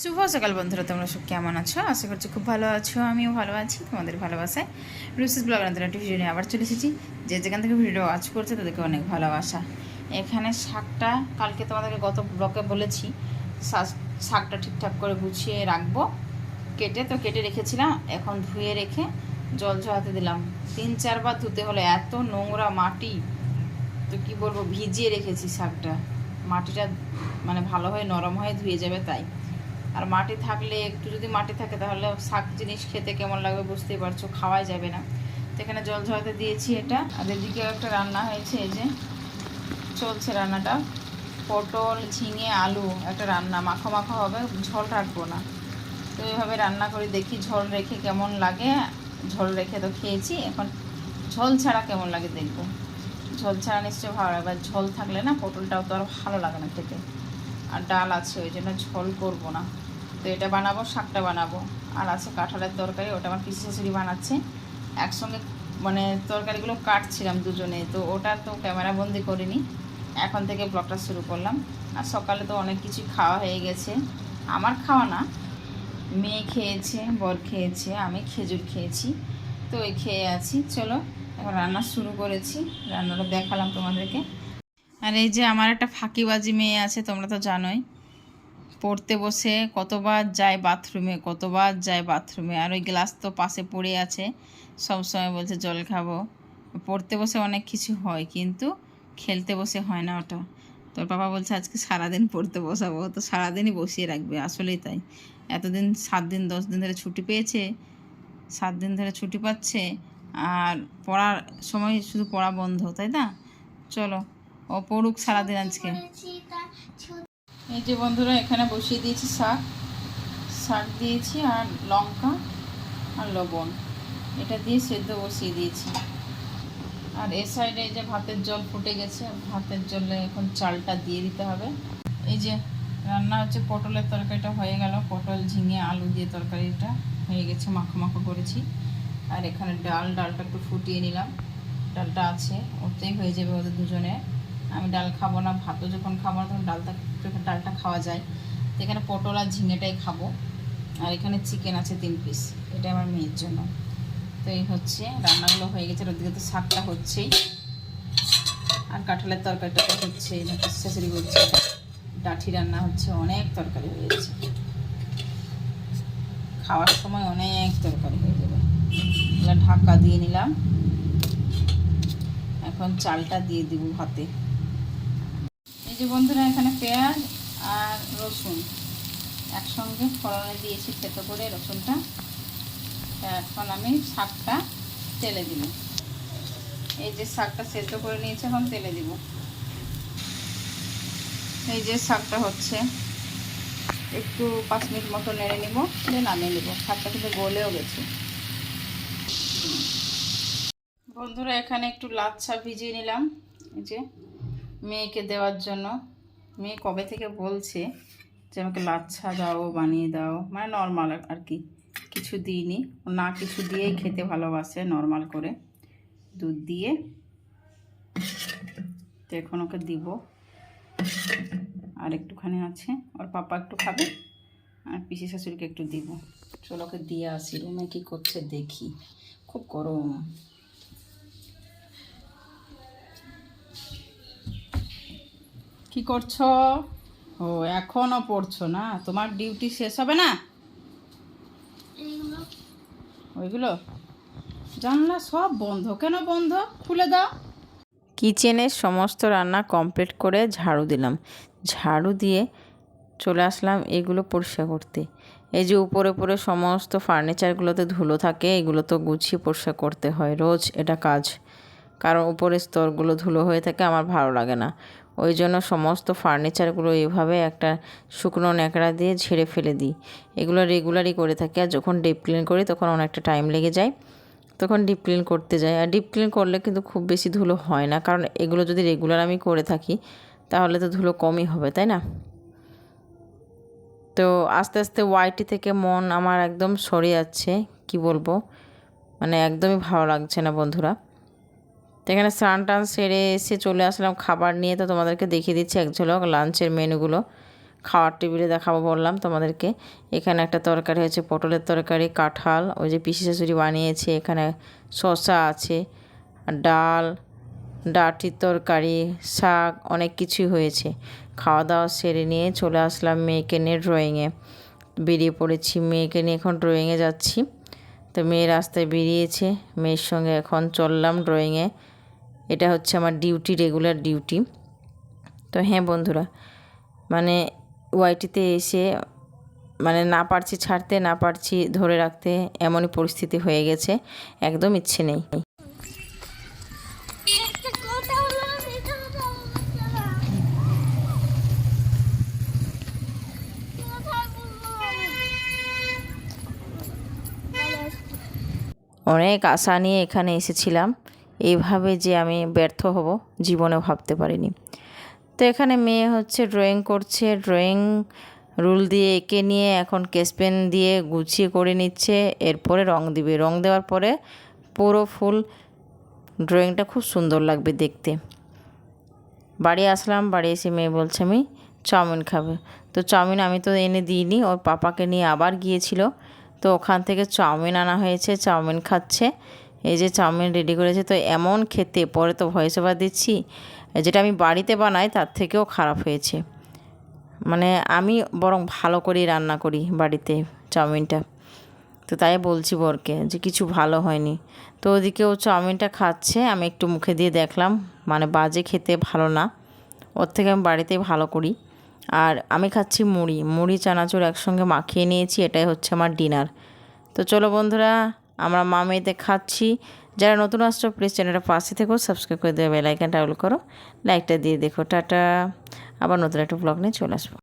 শুভ সকাল বন্ধুরা, তোমরা সব কেমন আছো? আশা করছি খুব ভালো আছো, আমিও ভালো আছি, তোমাদের ভালোবাসায়। রুসিস ব্লগ নতুন একটি ভিডিও নিয়ে আবার চলে এসেছি। যে যেখান থেকে ভিডিও ওয়াচ করছে, তাদেরকে অনেক ভালোবাসা। এখানে শাকটা, কালকে তোমাদেরকে গত ব্লকে বলেছি শাকটা ঠিকঠাক করে গুছিয়ে রাখব। কেটে তো কেটে রেখেছিলাম, এখন ধুয়ে রেখে জল ঝরাতে দিলাম। তিন চারবার ধুতে হলো এত নোংরা মাটি, তো কি বলব, ভিজিয়ে রেখেছি শাকটা। মাটিটা মানে ভালো হয়ে, নরম হয়ে ধুয়ে যাবে তাই। আর মাটি থাকলে, একটু যদি মাটি থাকে তাহলে শাক জিনিস খেতে কেমন লাগবে বুঝতেই পারছ, খাওয়াই যাবে না। তো এখানে জল ঝরাতে দিয়েছি এটা। আর এদিকেও একটা রান্না হয়েছে, এই যে চলছে রান্নাটা। পটল, ঝিঙে, আলু একটা রান্না, মাখো মাখো হবে, ঝোল রাখব না। তো এইভাবে রান্না করে দেখি ঝোল রেখে কেমন লাগে। ঝোল রেখে তো খেয়েছি, এখন ঝোল ছাড়া কেমন লাগে দেখব। ঝোল ছাড়া নিশ্চয়ই ভালো লাগবে আর ঝোল থাকলে না পটলটাও তো আর ভালো লাগে না খেতে। আর ডাল আছে, ওই জন্য ঝোল করব না। তো এটা বানাবো, শাকটা বানাবো। আর আছে কাঁঠালের তরকারি, ওটা আমার পিসি শাশুড়ি বানাচ্ছে। একসঙ্গে মানে তরকারিগুলো কাটছিলাম দুজনে, তো ওটা তো ক্যামেরা বন্দি করিনি। এখন থেকে ব্লগটা শুরু করলাম। আর সকালে তো অনেক কিছু খাওয়া হয়ে গেছে। আমার খাওয়া না, মেয়ে খেয়েছে, বর খেয়েছে, আমি খেজুর খেয়েছি, তো ওই খেয়ে আছি। চলো, এখন রান্না শুরু করেছি। রান্নাটা দেখালাম তোমাদেরকে। আর এই যে আমার একটা ফাঁকিবাজি মেয়ে আছে, তোমরা তো জানোই। পড়তে বসে, কতবার যায় বাথরুমে কতবার যায় বাথরুমে আর ওই গ্লাস তো পাশে পড়ে আছে। সব সময় বলছে, জল খাব। পড়তে বসে অনেক কিছু হয়, কিন্তু খেলতে বসে হয় না ওটা। তোর বাবা বলছে, আজকে সারাদিন পড়তে বসাবো। তো সারাদিনই বসিয়ে রাখবে, আসলেই তাই। এতদিন, সাত দিন, দশ দিন ধরে ছুটি পেয়েছে, সাত দিন ধরে ছুটি পাচ্ছে, আর পড়ার সময় শুধু পড়া বন্ধ, তাই না? চলো, ও পড়ুক সারাদিন আজকে। এই যে বন্ধুরা, এখানে বসিয়ে দিয়েছি শাক। শাক দিয়েছি আর লঙ্কা আর লবণ। এটা দিয়ে সেদ্ধ বসিয়ে দিয়েছি। আর এ সাইডে এই যে ভাতের জল ফুটে গেছে, ভাতের জলে এখন চালটা দিয়ে দিতে হবে। এই যে রান্না হচ্ছে পটলের তরকারিটা হয়ে গেল। পটল, ঝিঙে, আলু দিয়ে তরকারিটা হয়ে গেছে, মাখো মাখো করেছি। আর এখানে ডাল, ডালটা একটু ফুটিয়ে নিলাম। ডালটা আছে, ওতেই হয়ে যাবে ওদের দুজনে আমি ডাল খাব না, ভাতও যখন খাব না, তখন ডালটা ডালটা খাওয়া যায়, তো এখানে পটল আর ঝিঙেটাই খাব। আর এখানে চিকেন আছে তিন পিস এটা আমার মেয়ের জন্য। তো এই হচ্ছে, রান্নাগুলো হয়ে গেছে, ওদিকে তো শাকটা হচ্ছেই। আর কাঁঠালের তরকারিটা তো হচ্ছে শাশুড়ি বলছে, ডাঠি রান্না হচ্ছে, অনেক তরকারি হয়ে গেছে। খাওয়ার সময় অনেক তরকারি হয়ে যাবে। ঢাকা দিয়ে নিলাম। এখন চালটা দিয়ে দিব ভাতে। এই যে বন্ধুরা, এখানে পেঁয়াজ আর রসুন। একসঙ্গে ফোড়নে দিয়েছি থেতো করে রসুনটা। এখন আমি শাকটা তেলে দিব। এই যে শাকটা সেদ্ধ করে নিয়েছি, এখন তেলে দিব। এই যে শাকটা হচ্ছে, একটু পাঁচ মিনিট মতো নেড়ে নিব, দিয়ে নামিয়ে নিব। শাকটা কিন্তু গলেও গেছে। বন্ধুরা, এখানে একটু লাচ্ছা ভিজিয়ে নিলাম। এই যে মেয়েকে দেওয়ার জন্য। মেয়ে কবে থেকে বলছে যে আমাকে লাচ্ছা দাও, বানিয়ে দাও মানে নর্মাল আর কি। কিছু দিইনি। না কিছু দিয়েই খেতে ভালোবাসে নর্মাল করে। দুধ দিয়ে। তো এখন ওকে দিব। আর একটুখানি আছে। ওর পাপা একটু খাবে। আর পিসি শাশুড়িকে একটু দিব। চলো ওকে দিয়ে আসি। রুমে কী করছে দেখি। খুব গরম। কি করছ? ও এখনও পড়ছো না? তোমার ডিউটি শেষ হবে না? ওইগুলো? জানলা সব বন্ধ। কেন বন্ধ? খুলে দাও। কিচেনের সমস্ত রান্না কমপ্লিট করে ঝাড়ু দিলাম। ঝাড়ু দিয়ে চলে আসলাম এগুলো পরিষ্কার করতে। এই যে উপরে উপরে সমস্ত ফার্নিচারগুলোতে ধুলো থাকে এগুলো তো গুছিয়ে পরিষ্কার করতে হয় রোজ। এটা কাজ। কারণ উপরের স্তরগুলো ধুলো হয়ে থাকে আমার ভালো লাগে না। ওই জন্য সমস্ত ফার্নিচারগুলো এইভাবে একটা শুকনো ন্যাকড়া দিয়ে ঝেড়ে ফেলে দিই। এগুলো রেগুলারই করে থাকি আর যখন ডিপ ক্লিন করি তখন অনেকটা টাইম লেগে যায়। তখন ডিপ ক্লিন করতে যাই আর ডিপ ক্লিন করলে কিন্তু খুব বেশি ধুলো হয় না কারণ এগুলো যদি রেগুলার আমি করে থাকি তাহলে তো ধুলো কমই হবে, তাই না? তো আস্তে আস্তে ওয়াইটি থেকে মন আমার একদম সরে যাচ্ছে, কি বলব? মানে একদমই ভালো লাগছে না বন্ধুরা। তো এখানে স্নান টান সেরে এসে চলে আসলাম খাবার নিয়ে। তো তোমাদেরকে দেখিয়ে দিচ্ছি এক ঝলক লাঞ্চের মেনুগুলো। খাওয়ার টেবিলে দেখাবো বললাম তোমাদেরকে। এখানে একটা তরকারি হয়েছে, পটলের তরকারি, কাঁঠাল, ওই যে পিসি শাশুড়ি বানিয়েছে। এখানে শসা আছে, ডাল, ডাটির তরকারি, শাক, অনেক কিছুই হয়েছে। খাওয়া দাওয়া সেরে নিয়ে চলে আসলাম মেয়েকে নিয়ে ড্রয়িংয়ে বেরিয়ে পড়েছি মেয়েকে নিয়ে, এখন ড্রয়িংয়ে যাচ্ছি। তো মেয়ে রাস্তায় বেরিয়েছে, মেয়ের সঙ্গে এখন চললাম ড্রয়িংয়ে এটা হচ্ছে আমার ডিউটি রেগুলার ডিউটি তো হ্যাঁ বন্ধুরা মানে ওয়াইটিতে এসে মানে না পারছি ছাড়তে, না পারছি ধরে রাখতে, এমনই পরিস্থিতি হয়ে গেছে, একদম ইচ্ছে নেই। অনেক আশা নিয়ে এখানে এসেছিলাম। এইভাবে যে আমি ব্যর্থ হব জীবনে ভাবতে পারিনি। তো এখানে মেয়ে হচ্ছে ড্রয়িং করছে ড্রয়িং রুল দিয়ে এঁকে নিয়ে এখন কেস পেন দিয়ে গুছিয়ে করে নিচ্ছে, এরপরে রং দিবে। রং দেওয়ার পরে পুরো ফুল ড্রয়িংটা খুব সুন্দর লাগবে দেখতে। বাড়ি আসলাম, বাড়ি এসে মেয়ে বলছে, আমি চাউমিন খাবে। তো চাউমিন আমি তো এনে দিইনি, ওর পাপাকে নিয়ে আবার গিয়েছিল। তো ওখান থেকে চাউমিন আনা হয়েছে, চাউমিন খাচ্ছে। এই যে চাউমিন রেডি করেছে, তো এমন খেতে, পরে তো ভয়েস ওভার দিচ্ছি, যেটা আমি বাড়িতে বানাই তার থেকেও খারাপ হয়েছে। মানে আমি বরং ভালো করেই রান্না করি বাড়িতে চাউমিনটা। তো তাই বলছি বরকে যে কিছু ভালো হয়নি। তো ওদিকে ও চাউমিনটা খাচ্ছে, আমি একটু মুখে দিয়ে দেখলাম মানে বাজে খেতে ভালো না। ওর থেকে আমি বাড়িতেই ভালো করি। আর আমি খাচ্ছি মুড়ি মুড়ি, চানাচুর একসঙ্গে মাখিয়ে নিয়েছি, এটাই হচ্ছে আমার ডিনার তো চলো বন্ধুরা আমরা মা মেয়েতে খাচ্ছি। যারা নতুন আসছো প্লিজ চ্যানেলটা পাশে থেকেও সাবস্ক্রাইব করে দেবে বেলাইকানটা অল করো লাইকটা দিয়ে দেখো, টাটা। আবার নতুন একটা ব্লগ নিয়ে চলে আসব।